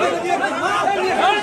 هذه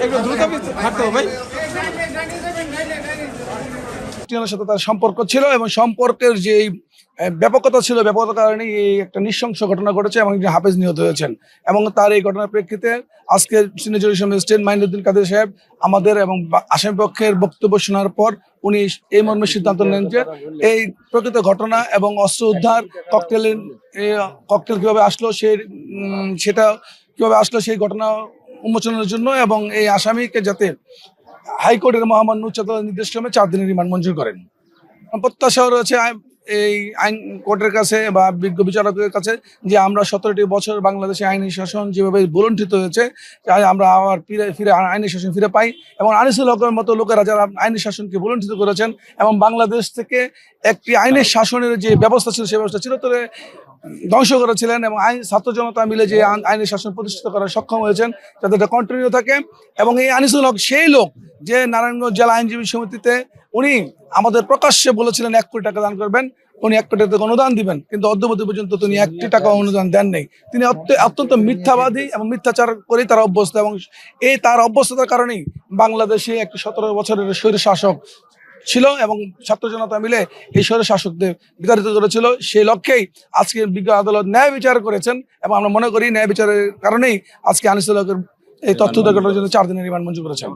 একটু দ্রুত হাঁটতে হবে ভাই। খ্রিস্টিয়ানের সাথে তার সম্পর্ক ছিল এবং সম্পর্কের যে ব্যাপকতা ছিল, ব্যাপকতার কারণে এই একটা নৃশংস ঘটনা ঘটেছে এবং হাফেজ নিহত হয়েছেন। এবং তার এই ঘটনার প্রেক্ষিতে আজকে সিনিয়র ইসলাম স্টেট মাইনুদ্দিন কাদের সাহেব আমাদের এবং আসামি পক্ষের বক্তব্য শোনার পর উনি এই মর্মে সিদ্ধান্ত নেন যে এই প্রকৃত ঘটনা এবং অস্ত্র উদ্ধার ককটেলের ককটেল কীভাবে আসলো সে সেটা কীভাবে আসলো, সেই ঘটনা উন্মোচনের জন্য এবং এই আসামিকে যাতে হাইকোর্টের মহামান্য উচ্চতর নির্দেশ ক্রমে চার দিনের রিমান্ড মঞ্জুর করেন। প্রত্যাশা রয়েছে এই আইন কোর্টের কাছে বা বিজ্ঞ বিচারকের কাছে যে আমরা সতেরোটি বছর বাংলাদেশে আইনি শাসন যেভাবে বুলণ্ঠিত হয়েছে আমরা আবার ফিরে ফিরে আইনি শাসন ফিরে পাই এবং আনিসুল হকের মতো লোকেরা যারা আইনি শাসনকে বলণ্ঠিত করেছেন এবং বাংলাদেশ থেকে একটি আইনের শাসনের যে ব্যবস্থা ছিল সেই ব্যবস্থা চিরতরে ধ্বংস করেছিলেন এবং আইন ছাত্র জনতা মিলে যে আইন- আইনি শাসন প্রতিষ্ঠিত করার সক্ষম হয়েছেন, যাতে এটা কন্টিনিউ থাকে। এবং এই আনিসুল হক সেই লোক যে নারায়ণগঞ্জ জেলা আইনজীবী সমিতিতে উনি আমাদের প্রকাশ্যে বলেছিলেন, এক কোটি টাকা দান করবেন। উনি এক কোটি টাকা অনুদান দিবেন। কিন্তু অদ্যবধি পর্যন্ত তিনি একটি টাকা অনুদান দেন নাই। তিনি অত্যন্ত মিথ্যাবাদী এবং মিথ্যাচার করেই তার অভ্যস্ত। এবং এই তার অভ্যস্ততার কারণেই বাংলাদেশে একটি সতেরো বছরের স্বৈর শাসক ছিল এবং ছাত্র জনতা মিলে এই শহরের শাসকদের বিতাড়িত করেছিল। সেই লক্ষ্যেই আজকে বিজ্ঞ আদালত ন্যায় বিচার করেছেন এবং আমরা মনে করি ন্যায় বিচারের কারণেই আজকে আনিসুল হকের এই তথ্য দুর্ঘটনার জন্য চার দিনের রিমান্ড মঞ্জুর করেছেন।